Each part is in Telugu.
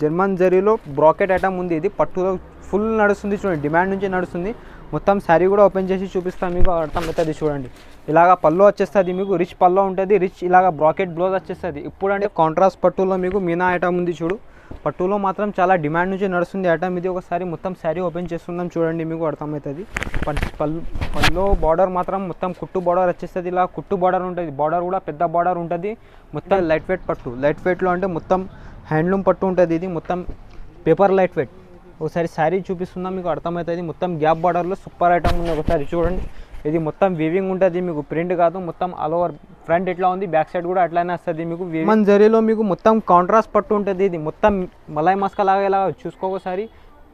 జర్మన్ జరీలో బ్రాకెట్ ఐటమ్ ఉంది. ఇది పట్టులో ఫుల్ నడుస్తుంది చూడండి. డిమాండ్ నుంచి నడుస్తుంది. మొత్తం శారీ కూడా ఓపెన్ చేసి చూపిస్తాను మీకు. అర్థమవుతుంది చూడండి. ఇలాగ పళ్ళు వచ్చేస్తుంది మీకు. రిచ్ పళ్ళు ఉంటుంది. రిచ్ ఇలాగ బ్రాకెట్ బ్లౌజ్ వచ్చేస్తుంది. ఇప్పుడు అంటే కాంట్రాస్ట్ పట్టులో మీకు మీనా ఐటమ్ ఉంది చూడు. పట్టులో మాత్రం చాలా డిమాండ్ నుంచి నడుస్తుంది ఐటమ్ ఇది ఒకసారి మొత్తం శారీ ఓపెన్ చేస్తున్నాం చూడండి మీకు. అర్థమవుతుంది పళ్ళు పళ్ళు బార్డర్ మాత్రం మొత్తం కుట్టు బార్డర్ వచ్చేస్తుంది. ఇలా కుట్టు బార్డర్ ఉంటుంది. బార్డర్ కూడా పెద్ద బార్డర్ ఉంటుంది. మొత్తం లైట్ వెయిట్ పట్టు. లైట్ వెయిట్లో అంటే మొత్తం హ్యాండ్లూమ్ పట్టు ఉంటుంది ఇది మొత్తం పేపర్ లైట్ వెయిట్ ఒకసారి శారీ చూపిస్తున్నా మీకు అర్థమవుతుంది మొత్తం గ్యాప్ బార్డర్లో సూపర్ ఐటమ్ ఉంది ఒకసారి చూడండి. ఇది మొత్తం వీవింగ్ ఉంటుంది మీకు ప్రింట్ కాదు మొత్తం ఆల్ ఓవర్ ఫ్రంట్ ఎట్లా ఉంది బ్యాక్ సైడ్ కూడా అట్లానే వస్తుంది మీకు మన జరీలో మీకు మొత్తం కాంట్రాస్ట్ పట్టు ఉంటుంది ఇది మొత్తం మలై మస్కా లాగా ఇలా చూసుకో ఒకసారి.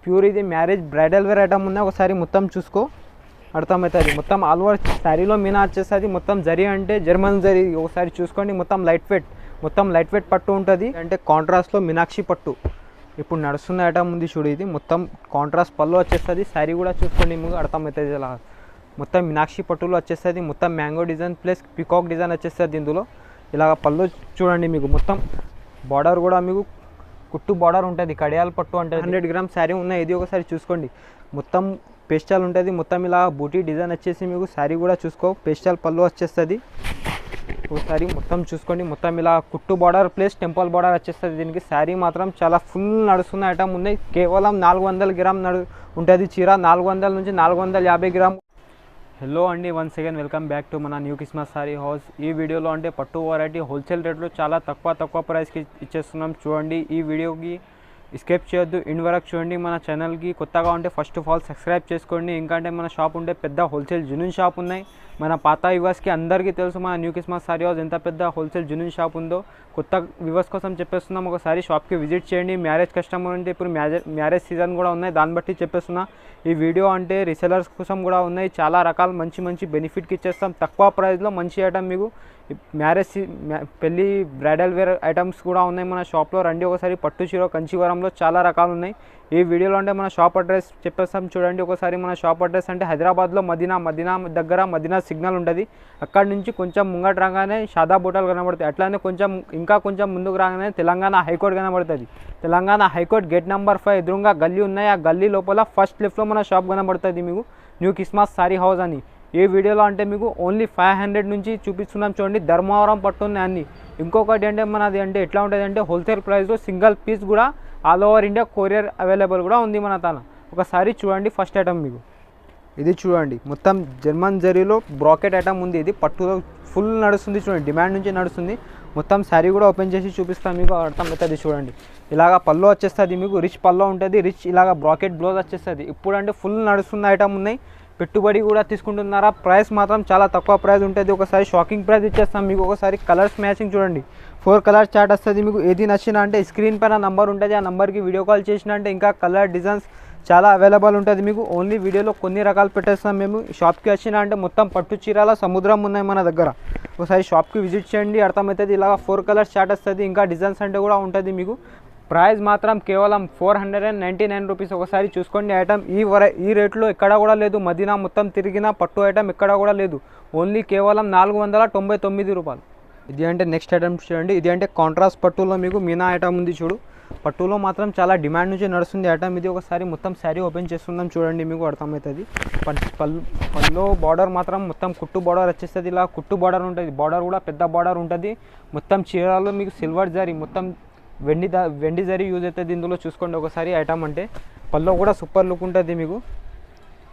ప్యూర్ ఇది మ్యారేజ్ బ్రైడల్ వేర్ ఐటమ్ ఉంది ఒకసారి మొత్తం చూసుకో. అర్థమవుతుంది మొత్తం ఆల్ ఓవర్ శారీలో మీనా వచ్చేస్తుంది మొత్తం జరీ అంటే జర్మన్ జరీ ఒకసారి చూసుకోండి మొత్తం లైట్ వెయిట్ మొత్తం లైట్ వెయిట్ పట్టు ఉంటుంది. అంటే కాంట్రాస్ట్లో మీనాక్షి పట్టు. ఇప్పుడు నడుస్తున్న ఐటమ్ ఉంది చూడు ఇది. మొత్తం కాంట్రాస్ట్ పళ్ళు వచ్చేస్తుంది. శారీ కూడా చూసుకోండి మీకు అర్థమవుతుంది ఇలా మొత్తం మీనాక్షి పట్టులో వచ్చేస్తుంది. మొత్తం mango design plus peacock design వచ్చేస్తుంది ఇందులో. ఇలాగ పళ్ళు చూడండి మీకు. మొత్తం బార్డర్ కూడా మీకు కుట్టు బార్డర్ ఉంటుంది. కడియాల పట్టు అంటే హండ్రెడ్ గ్రామ్ శారీ ఉన్నాయి ఇది ఒకసారి చూసుకోండి. మొత్తం పేస్టల్ ఉంటుంది. మొత్తం ఇలా బూటీ డిజైన్ వచ్చేసి మీకు శారీ కూడా చూసుకో. పేస్టల్ పళ్ళు వచ్చేస్తుంది. ఒకసారి మొత్తం చూసుకోండి. మొత్తం ఇలా కుట్టు బార్డర్ ప్లస్ టెంపుల్ బార్డర్ వచ్చేస్తుంది. దీనికి శారీ మాత్రం చాలా ఫుల్ నడుస్తున్న ఐటమ్ ఉంది. కేవలం నాలుగు వందల గ్రామ్ నడు ఉంటుంది చీర. నాలుగు వందల నుంచి నాలుగు వందల యాభై గ్రామ్. హలో అండి. One second welcome back to మన న్యూ క్రిస్మస్ సారీ హౌస్ ఈ వీడియోలో అంటే పట్టు వెరైటీ హోల్సేల్ రేట్లో చాలా తక్కువ తక్కువ ప్రైస్కి ఇచ్చేస్తున్నాం. చూడండి ఈ వీడియోకి స్కేప్ చేయొద్దు. ఇన్ వరకు చూడండి. మన ఛానల్కి కొత్తగా ఉంటే ఫస్ట్ ఆఫ్ ఆల్ సబ్స్క్రైబ్ చేసుకోండి. ఇంకా అంటే మన షాప్ ఉంటే పెద్ద హోల్సేల్ జునూన్ షాప్ ఉన్నాయి. మన పాత వ్యూవర్స్కి అందరికీ తెలుసు మన న్యూ క్రిస్మస్ సారీ హౌస్ ఎంత పెద్ద హోల్సేల్ జునూన్ షాప్ ఉందో. కొత్త వ్యూవర్స్ కోసం చెప్పేస్తున్నాం ఒకసారి షాప్కి విజిట్ చేయండి. మ్యారేజ్ కస్టమర్ అంటే ఇప్పుడు మ్యారేజ్ మ్యారేజ్ సీజన్ కూడా ఉన్నాయి దాన్ని బట్టి చెప్పేస్తున్నా. ఈ వీడియో అంటే రీసెలర్స్ కోసం కూడా ఉన్నాయి చాలా రకాల మంచి మంచి బెనిఫిట్కి ఇచ్చేస్తాం. తక్కువ ప్రైస్లో మంచి ఐటమ్ మీకు మ్యారేజ్ పెళ్ళి బ్రైడల్ వేర్ ఐటమ్స్ కూడా ఉన్నాయి మన షాప్లో రండి ఒకసారి పట్టు చీర కంచివరంలో చాలా రకాలు ఉన్నాయి. ఈ వీడియోలో అంటే మన షాప్ అడ్రస్ చెప్పేస్తాం చూడండి. ఒకసారి మన షాప్ అడ్రస్ అంటే హైదరాబాద్లో మదీనా మదీనా దగ్గర మదీనా సిగ్నల్ ఉంటుంది. అక్కడ నుంచి కొంచెం ముంగట రాగానే షాదా బోటాలు కనబడతాయి. అట్లానే కొంచెం ఇంకా కొంచెం ముందుకు రాగానే తెలంగాణ హైకోర్టు కనబడుతుంది. Telangana high court gate number five ఎదురుగా గల్లీ ఉన్నాయి. ఆ గల్లీ లోపల ఫస్ట్ లిఫ్ట్లో మన షాప్ కనబడుతుంది మీకు. న్యూ క్రిస్మస్ సారీ హౌస్ అని. ఈ వీడియోలో అంటే మీకు ఓన్లీ ఫైవ్ హండ్రెడ్ నుంచి చూపిస్తున్నాం చూడండి. ధర్మవరం పట్టున్నాయి అన్ని. ఇంకొకటి అంటే మనది అంటే ఎట్లా ఉంటుంది అంటే హోల్సేల్ ప్రైస్లో సింగిల్ పీస్ కూడా all over India courier available కూడా ఉంది మన తన. ఒకసారి చూడండి ఫస్ట్ ఐటమ్ మీకు. ఇది చూడండి. మొత్తం జర్మన్ జరీలో బ్రాకెట్ ఐటమ్ ఉంది. ఇది పట్టులో ఫుల్ నడుస్తుంది చూడండి. డిమాండ్ నుంచి నడుస్తుంది. మొత్తం శారీ కూడా ఓపెన్ చేసి చూపిస్తాను మీకు. అర్థం అవుతుంది చూడండి. ఇలాగ పళ్ళు వచ్చేస్తుంది మీకు. రిచ్ పళ్ళు ఉంటుంది. రిచ్ ఇలాగ బ్రాకెట్ బ్లౌజ్ వచ్చేస్తుంది. ఇప్పుడు అంటే ఫుల్ నడుస్తున్న ఐటమ్ ఉన్నాయి. పెట్టుబడి కూడా తీసుకుంటున్నారా? ప్రైస్ మాత్రం చాలా తక్కువ ప్రైస్ ఉంటుంది. ఒకసారి షాకింగ్ ప్రైస్ ఇచ్చేస్తాం. మీకు ఒకసారి కలర్స్ మ్యాచింగ్ చూడండి. ఫోర్ కలర్ చార్ట్ వస్తుంది. మీకు ఏది నచ్చినా అంటే స్క్రీన్ పైన నంబర్ ఉంటుంది. ఆ నెంబర్కి వీడియో కాల్ చేసిన అంటే ఇంకా కలర్ డిజైన్స్ చాలా అవైలబుల్ ఉంటుంది. మీకు ఓన్లీ వీడియోలో కొన్ని రకాలు పెట్టేస్తాం మేము. షాప్కి వచ్చినా అంటే మొత్తం పట్టు చీరాల సముద్రం ఉన్నాయి మన దగ్గర. ఒకసారి షాప్కి విజిట్ చేయండి. అర్థమవుతుంది. ఇలా ఫోర్ కలర్స్ చార్ట్ వస్తుంది. ఇంకా డిజైన్స్ అంటే కూడా ఉంటుంది మీకు. ప్రైస్ మాత్రం కేవలం four hundred and ninety nine rupees. ఒకసారి చూసుకోండి ఐటమ్ ఈ వర ఈ రేట్లో ఎక్కడ కూడా లేదు. మదీనా మొత్తం తిరిగిన పట్టు ఐటమ్ ఎక్కడ కూడా లేదు. ఓన్లీ కేవలం నాలుగు వందల తొంభై తొమ్మిది రూపాయలు. ఇది అంటే నెక్స్ట్ ఐటమ్ చూడండి. ఇది అంటే కాంట్రాస్ట్ పట్టులో మీకు మీనా ఐటమ్ ఉంది చూడు. పట్టులో మాత్రం చాలా డిమాండ్ నుంచి నడుస్తుంది ఐటమ్. ఇది ఒకసారి మొత్తం శారీ ఓపెన్ చేస్తున్నాం చూడండి మీకు అర్థమవుతుంది. పళ్ళు పళ్ళు బార్డర్ మాత్రం మొత్తం కుట్టు బార్డర్ వచ్చేస్తుంది. ఇలా కుట్టు బార్డర్ ఉంటుంది. బార్డర్ కూడా పెద్ద బార్డర్ ఉంటుంది. మొత్తం చీరలో మీకు సిల్వర్ జారీ మొత్తం వెండి దా వెండి జరీ యూజ్ అవుతుంది ఇందులో చూసుకోండి ఒకసారి ఐటమ్ అంటే. పళ్ళో కూడా సూపర్ లుక్ ఉంటుంది మీకు.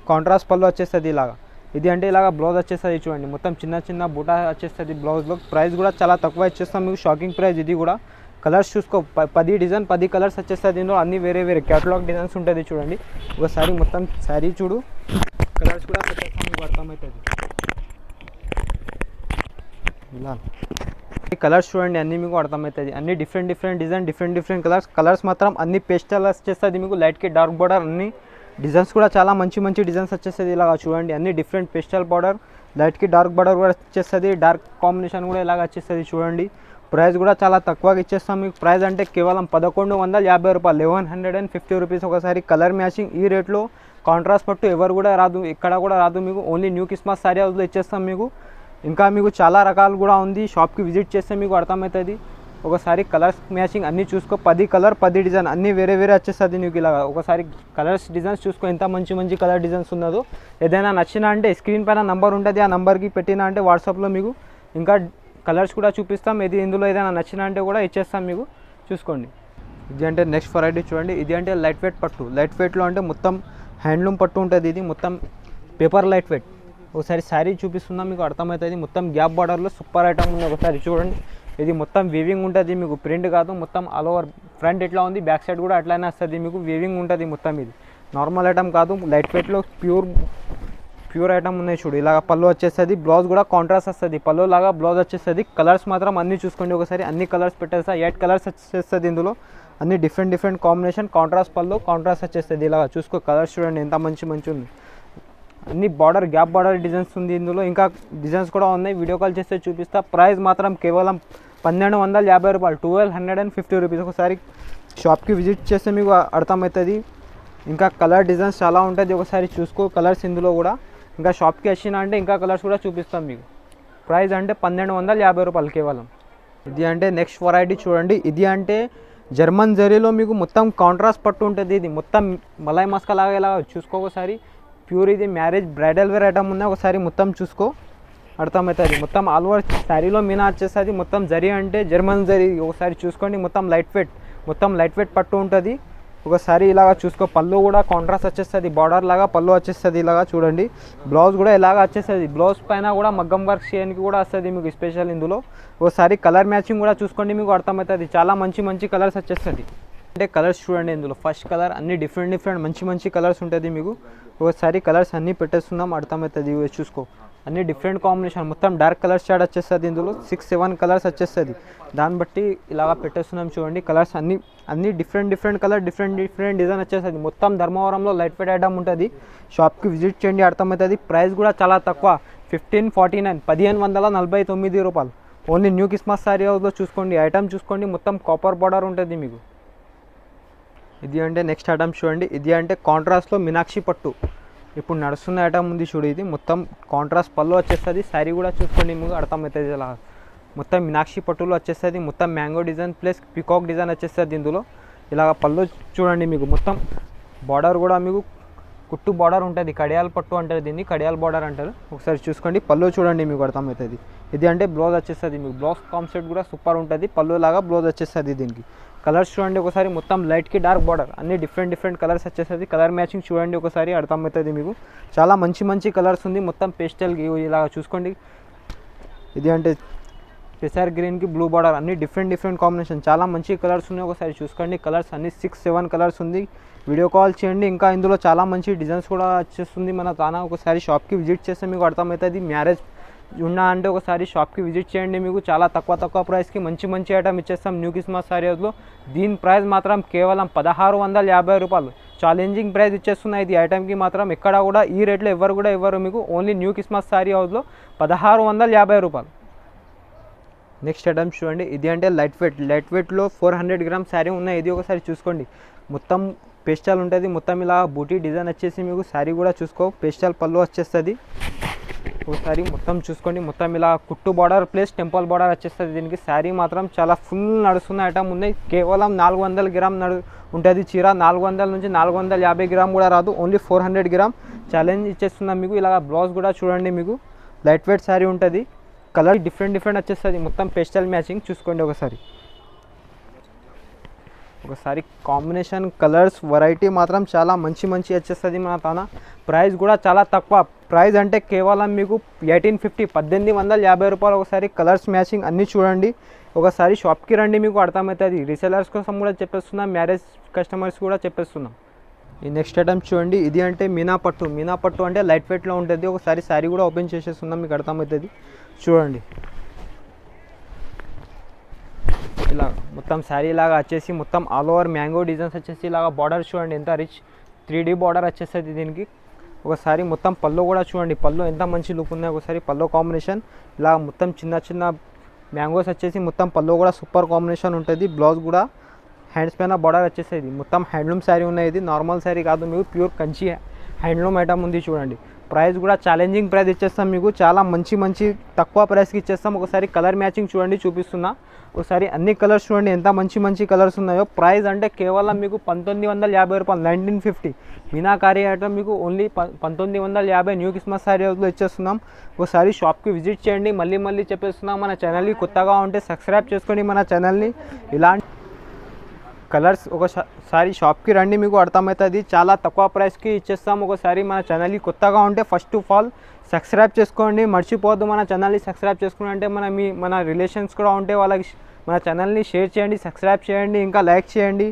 కాంట్రాస్ట్ పళ్ళు వచ్చేస్తుంది ఇలాగా. ఇది అంటే ఇలాగ బ్లౌజ్ వచ్చేస్తుంది చూడండి. మొత్తం చిన్న చిన్న బూటా వచ్చేస్తుంది బ్లౌజ్లో ప్రైస్ కూడా చాలా తక్కువ ఇచ్చేస్తాం మీకు. షాకింగ్ ప్రైస్ ఇది కూడా. కలర్స్ చూసుకో పది డిజైన్ పది కలర్స్ వచ్చేస్తుంది ఇందులో. అన్ని వేరే వేరే క్యాటలాగ్ డిజైన్స్ ఉంటుంది చూడండి. ఒకసారి మొత్తం శారీ చూడు. కలర్స్ కూడా మీకు అర్థమవుతుంది. ఇలా ఈ కలర్స్ చూడండి అన్ని మీకు అర్థమవుతుంది అన్ని different different design different different colours colours మాత్రం అన్ని పేస్టల్ వచ్చేస్తుంది మీకు. లైట్కి డార్క్ బార్డర్ అన్ని డిజైన్స్ కూడా చాలా మంచి మంచి డిజైన్స్ వచ్చేస్తుంది ఇలాగా చూడండి. అన్ని డిఫరెంట్ పేస్టల్ బార్డర్ లైట్కి డార్క్ బార్డర్ కూడా వచ్చేస్తుంది. డార్క్ కాంబినేషన్ కూడా ఇలాగ వచ్చేస్తుంది చూడండి. ప్రైస్ కూడా చాలా తక్కువగా ఇచ్చేస్తాం మీకు. ప్రైస్ అంటే కేవలం పదకొండు వందల యాభై రూపాయలు. Eleven hundred and fifty rupees ఒకసారి కలర్ మ్యాచింగ్ ఈ రేట్లో కాంట్రాస్ట్ పట్టు ఎవరు కూడా రాదు. ఇక్కడ కూడా రాదు మీకు. ఓన్లీ న్యూ క్రిస్మస్ సారీ హౌస్లో ఇచ్చేస్తాం మీకు. ఇంకా మీకు చాలా రకాలు కూడా ఉంది. షాప్కి విజిట్ చేస్తే మీకు అర్థమవుతుంది. ఒకసారి కలర్స్ మ్యాచింగ్ అన్నీ చూసుకో. పది కలర్ పది డిజైన్ అన్నీ వేరే వేరే వచ్చేస్తుంది నీకు ఇలా ఒకసారి కలర్స్ డిజైన్స్ చూసుకో. ఎంత మంచి మంచి కలర్ డిజైన్స్ ఉన్నదో. ఏదైనా నచ్చినా అంటే స్క్రీన్ పైన నంబర్ ఉంటుంది. ఆ నంబర్కి పెట్టినా అంటే వాట్సాప్లో మీకు ఇంకా కలర్స్ కూడా చూపిస్తాం. ఇది ఇందులో ఏదైనా నచ్చినా అంటే కూడా ఇచ్చేస్తాం మీకు. చూసుకోండి. ఇది అంటే నెక్స్ట్ వెరైటీ చూడండి. ఇది అంటే లైట్ వెయిట్ పట్టు. లైట్ వెయిట్లో అంటే మొత్తం హ్యాండ్లూమ్ పట్టు ఉంటుంది ఇది. మొత్తం పేపర్ లైట్ వెయిట్. ఒకసారి శారీ చూపిస్తున్నా మీకు అర్థమవుతుంది. మొత్తం గ్యాప్ బార్డర్లో సూపర్ ఐటమ్ ఉంది. ఒకసారి చూడండి. ఇది మొత్తం వీవింగ్ ఉంటుంది. మీకు ప్రింట్ కాదు. మొత్తం ఆల్ ఓవర్ ఫ్రంట్ ఎట్లా ఉంది? బ్యాక్ సైడ్ కూడా అట్లానే వస్తుంది. మీకు వీవింగ్ ఉంటుంది మొత్తం ఇది. నార్మల్ ఐటమ్ కాదు. లైట్ వెయిట్లో ప్యూర్ ప్యూర్ ఐటమ్ ఉన్నాయి చూడు. ఇలాగ పళ్ళు వచ్చేస్తుంది. బ్లౌజ్ కూడా కాంట్రాస్ట్ వస్తుంది. పళ్ళు లాగా బ్లౌజ్ వచ్చేస్తుంది. కలర్స్ మాత్రం అన్ని చూసుకోండి ఒకసారి. అన్ని కలర్స్ పెట్టేస్తా ఎయిట్ కలర్స్ వచ్చేస్తుంది ఇందులో. అన్ని డిఫరెంట్ డిఫరెంట్ కాంబినేషన్ కాంట్రాస్ట్ పళ్ళు కాంట్రాస్ట్ వచ్చేస్తుంది. ఇలాగ చూసుకో. కలర్స్ చూడండి. ఎంత మంచి మంచి ఉంది. అన్ని బార్డర్ గ్యాప్ బార్డర్ డిజైన్స్ ఉంది ఇందులో. ఇంకా డిజైన్స్ కూడా ఉన్నాయి. వీడియో కాల్ చేస్తే చూపిస్తా. ప్రైస్ మాత్రం కేవలం పన్నెండు వందల యాభై రూపాయలు. Twelve hundred and fifty rupees. ఒకసారి షాప్కి విజిట్ చేస్తే మీకు అర్థమవుతుంది. ఇంకా కలర్ డిజైన్స్ చాలా ఉంటుంది ఒకసారి చూసుకో. కలర్స్ ఇందులో కూడా. ఇంకా షాప్కి వచ్చినా అంటే ఇంకా కలర్స్ కూడా చూపిస్తాం మీకు. ప్రైస్ అంటే పన్నెండు వందల యాభై రూపాయలు కేవలం. ఇది అంటే నెక్స్ట్ వెరైటీ చూడండి. ఇది అంటే జర్మన్ జరీలో మీకు మొత్తం కాంట్రాస్ట్ పట్టు ఉంటుంది. ఇది మొత్తం మలై మస్కా లాగా ఇలా చూసుకో ఒకసారి. ప్యూర్ ఇది మ్యారేజ్ బ్రైడల్ వేర్ ఐటమ్ ఉంది. ఒకసారి మొత్తం చూసుకో. అర్థమవుతుంది. మొత్తం ఆల్ ఓవర్ శారీలో మీనా వచ్చేస్తుంది. మొత్తం జరీ అంటే జర్మన్ జరీ. ఒకసారి చూసుకోండి. మొత్తం లైట్ వెయిట్. మొత్తం లైట్ వెయిట్ పట్టు ఉంటుంది. ఒకసారి ఇలాగా చూసుకో. పళ్ళు కూడా కాంట్రాస్ట్ వచ్చేస్తుంది. బార్డర్ లాగా పళ్ళు వచ్చేస్తుంది. ఇలాగా చూడండి. బ్లౌజ్ కూడా ఇలాగ వచ్చేస్తుంది. బ్లౌజ్ పైన కూడా మగ్గం వర్క్ చేయడానికి కూడా వస్తుంది మీకు స్పెషల్ ఇందులో. ఒకసారి కలర్ మ్యాచింగ్ కూడా చూసుకోండి. మీకు అర్థమవుతుంది. చాలా మంచి మంచి కలర్స్ వచ్చేస్తుంది. అంటే కలర్స్ చూడండి ఇందులో. ఫస్ట్ కలర్ అన్ని డిఫరెంట్ డిఫరెంట్ మంచి మంచి కలర్స్ ఉంటుంది మీకు. ఒకసారి కలర్స్ అన్నీ పెట్టేస్తున్నాం అర్థమవుతుంది. చూసుకో. అన్ని డిఫరెంట్ కాంబినేషన్. మొత్తం డార్క్ కలర్ షాడ్ వచ్చేస్తుంది ఇందులో. సిక్స్ సెవెన్ కలర్స్ వచ్చేస్తుంది. దాన్ని బట్టి ఇలాగా పెట్టేస్తున్నాం చూడండి. కలర్స్ అన్ని అన్ని different different colour different different design వచ్చేస్తుంది. మొత్తం ధర్మవరంలో లైట్ వెయిట్ ఐటమ్ ఉంటుంది. షాప్కి విజిట్ చేయండి అర్థమవుతుంది. ప్రైస్ కూడా చాలా తక్కువ. ఫిఫ్టీన్ ఫార్టీ నైన్ పదిహేను వందల నలభై తొమ్మిది రూపాయలు. ఓన్లీ న్యూ క్రిస్మస్ సారీ హౌస్లో చూసుకోండి. ఐటమ్ చూసుకోండి. మొత్తం కాపర్ బార్డర్ ఉంటుంది మీకు. ఇది అంటే నెక్స్ట్ ఐటమ్ చూడండి. ఇది అంటే కాంట్రాస్ట్లో మీనాక్షి పట్టు. ఇప్పుడు నడుస్తున్న ఐటమ్ ఉంది చూడు ఇది. మొత్తం కాంట్రాస్ట్ పళ్ళు వచ్చేస్తుంది. శారీ కూడా చూసుకోండి. మీకు అర్థమవుతుంది ఇలా మొత్తం మీనాక్షి పట్టులో వచ్చేస్తుంది. మొత్తం mango design plus peacock design వచ్చేస్తుంది ఇందులో. ఇలాగ పళ్ళు చూడండి మీకు. మొత్తం బార్డర్ కూడా మీకు కుట్టు బార్డర్ ఉంటుంది. కడియాల పట్టు అంటారు దీన్ని. కడియాల బార్డర్ అంటారు. ఒకసారి చూసుకోండి. పళ్ళు చూడండి. మీకు అర్థమవుతుంది. ఇది అంటే బ్లౌజ్ వచ్చేస్తుంది. మీకు బ్లౌజ్ కాన్సెప్ట్ కూడా సూపర్ ఉంటుంది. పళ్ళు లాగా బ్లౌజ్ వచ్చేస్తుంది దీనికి. కలర్స్ చూడండి ఒకసారి మొత్తం లైట్కి డార్క్ బార్డర్ అన్ని డిఫరెంట్ డిఫరెంట్ కలర్స్ వచ్చేస్తుంది కలర్ మ్యాచింగ్ చూడండి ఒకసారి అర్థమవుతుంది మీకు. చాలా మంచి మంచి కలర్స్ ఉంది మొత్తం పేస్టల్ ఇలా చూసుకోండి. ఇది అంటే పెసర్ గ్రీన్కి బ్లూ బార్డర్ అన్ని డిఫరెంట్ డిఫరెంట్ కాంబినేషన్ చాలా మంచి కలర్స్ ఉన్నాయి ఒకసారి చూసుకోండి. కలర్స్ అన్ని సిక్స్ సెవెన్ కలర్స్ ఉంది. వీడియో కాల్ చేయండి ఇంకా ఇందులో చాలా మంచి డిజైన్స్ కూడా వచ్చేస్తుంది మన తానా. ఒకసారి షాప్కి విజిట్ చేస్తే మీకు అర్థమవుతుంది. మ్యారేజ్ ఉన్నా అంటే ఒకసారి షాప్కి విజిట్ చేయండి మీకు. చాలా తక్కువ తక్కువ ప్రైస్కి మంచి మంచి ఐటమ్ ఇచ్చేస్తాం న్యూ క్రిస్మస్ సారీస్లో దీని ప్రైస్ మాత్రం కేవలం పదహారు వందల యాభై రూపాయలు. ఛాలెంజింగ్ ప్రైస్ ఇచ్చేస్తున్నాయి. ఇది ఐటమ్కి మాత్రం ఎక్కడ కూడా ఈ రేట్లో ఎవరు కూడా ఇవ్వరు మీకు. ఓన్లీ న్యూ క్రిస్మస్ సారీ హౌస్లో పదహారు వందల యాభై రూపాయలు. నెక్స్ట్ ఐటమ్ చూడండి. ఇది అంటే లైట్ వెయిట్ లైట్ వెయిట్లో ఫోర్ హండ్రెడ్ గ్రామ్ శారీ ఉన్నాయి. ఇది ఒకసారి చూసుకోండి. మొత్తం పేస్టల్ ఉంటుంది. మొత్తం ఇలా బూటీ డిజైన్ వచ్చేసి మీకు శారీ కూడా చూసుకో. పేస్టల్ పళ్ళు వచ్చేస్తుంది. ఒకసారి మొత్తం చూసుకోండి. మొత్తం ఇలా కుట్టు బార్డర్ ప్లస్ టెంపుల్ బార్డర్ వచ్చేస్తుంది. దీనికి శారీ మాత్రం చాలా ఫుల్ నడుస్తున్న ఐటమ్ ఉంది. కేవలం నాలుగు వందల గ్రామ్ నడు ఉంటుంది చీర. నాలుగు వందల నుంచి నాలుగు వందల యాభై గ్రామ్ కూడా రాదు. Only four hundred gram challenge ఇచ్చేస్తున్నాం మీకు ఇలా బ్లౌజ్ కూడా చూడండి మీకు. లైట్ వెయిట్ శారీ ఉంటుంది. కలర్ డిఫరెంట్ డిఫరెంట్ వచ్చేస్తుంది. మొత్తం పేస్టల్ మ్యాచింగ్ చూసుకోండి ఒకసారి. ఒకసారి కాంబినేషన్ కలర్స్ వెరైటీ మాత్రం చాలా మంచి మంచి వచ్చేస్తుంది మన తాన. ప్రైస్ కూడా చాలా తక్కువ. ప్రైస్ అంటే కేవలం మీకు ఎయిటీన్ ఫిఫ్టీ పద్దెనిమిది వందల యాభై రూపాయలు ఒకసారి కలర్స్ మ్యాచింగ్ అన్నీ చూడండి. ఒకసారి షాప్కి రండి మీకు అర్థమవుతుంది. రీసెలర్స్ కోసం కూడా చెప్పేస్తున్నాం మ్యారేజ్ కస్టమర్స్ కూడా చెప్పేస్తున్నాం. ఈ నెక్స్ట్ ఐటమ్ చూడండి. ఇది అంటే మీనా పట్టు. మీనా పట్టు అంటే లైట్ వెయిట్లో ఉంటుంది. ఒకసారి శారీ కూడా ఓపెన్ చేసేస్తున్నాం మీకు అర్థమవుతుంది. చూడండి. ఇలా మొత్తం శారీ లాగా వచ్చేసి మొత్తం ఆల్ ఓవర్ మ్యాంగో డిజైన్స్ వచ్చేసి ఇలాగా బార్డర్ చూడండి. ఎంత రిచ్. త్రీ డీ బార్డర్ వచ్చేస్తుంది దీనికి. ఒకసారి మొత్తం పళ్ళు కూడా చూడండి. పళ్ళు ఎంత మంచి లుక్ ఉన్నాయి ఒకసారి పళ్ళు కాంబినేషన్ ఇలా మొత్తం చిన్న చిన్న మ్యాంగోస్ వచ్చేసి మొత్తం పళ్ళు కూడా సూపర్ కాంబినేషన్ ఉంటుంది. బ్లౌజ్ కూడా హ్యాండ్స్ పైన బార్డర్ వచ్చేసేది. మొత్తం హ్యాండ్లూమ్ శారీ ఉన్నాయి ఇది నార్మల్ శారీ కాదు. మీకు ప్యూర్ కంచి హ్యాండ్లూమ్ ఐటమ్ ఉంది చూడండి. ప్రైస్ కూడా ఛాలెంజింగ్ ప్రైస్ ఇచ్చేస్తాం మీకు. చాలా మంచి మంచి తక్కువ ప్రైస్కి ఇచ్చేస్తాం. ఒకసారి కలర్ మ్యాచింగ్ చూడండి చూపిస్తున్నా. ఒకసారి అన్ని కలర్స్ చూడండి ఎంత మంచి మంచి కలర్స్ ఉన్నాయో. ప్రైస్ అంటే కేవలం మీకు పంతొమ్మిది వందల యాభై రూపాయలు నైన్టీన్ ఫిఫ్టీ మీనాకారి ఐటమ్ మీకు ఓన్లీ పంతొమ్మిది వందల యాభై న్యూ క్రిస్మస్ శారీలో ఇచ్చేస్తున్నాం. ఒకసారి షాప్కి విజిట్ చేయండి. మళ్ళీ మళ్ళీ చెప్పేస్తున్నాం మన ఛానల్ని కొత్తగా ఉంటే సబ్స్క్రైబ్ చేసుకోండి మన ఛానల్ని ఇలాంటి కలర్స్ ఒకసారి షాప్కి రండి మీకు అర్థమవుతుంది. చాలా తక్కువ ప్రైస్కి ఇచ్చేస్తాం. ఒకసారి మన ఛానల్కి కొత్తగా ఉంటే ఫస్ట్ ఆఫ్ ఆల్ సబ్స్క్రైబ్ చేసుకోండి. మర్చిపోవద్దు మన ఛానల్ని సబ్స్క్రైబ్ చేసుకుని అంటే మన మీ మన రిలేషన్స్ కూడా ఉంటే వాళ్ళకి మన ఛానల్ని షేర్ చేయండి సబ్స్క్రైబ్ చేయండి ఇంకా లైక్ చేయండి.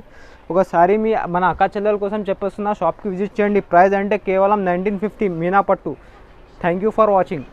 ఒకసారి మీ మన అక్క చెల్లెల కోసం చెప్పేస్తున్న షాప్కి విజిట్ చేయండి. ప్రైస్ అంటే కేవలం నైన్టీన్ ఫిఫ్టీ మీనా పట్టు థ్యాంక్ యూ ఫర్ వాచింగ్.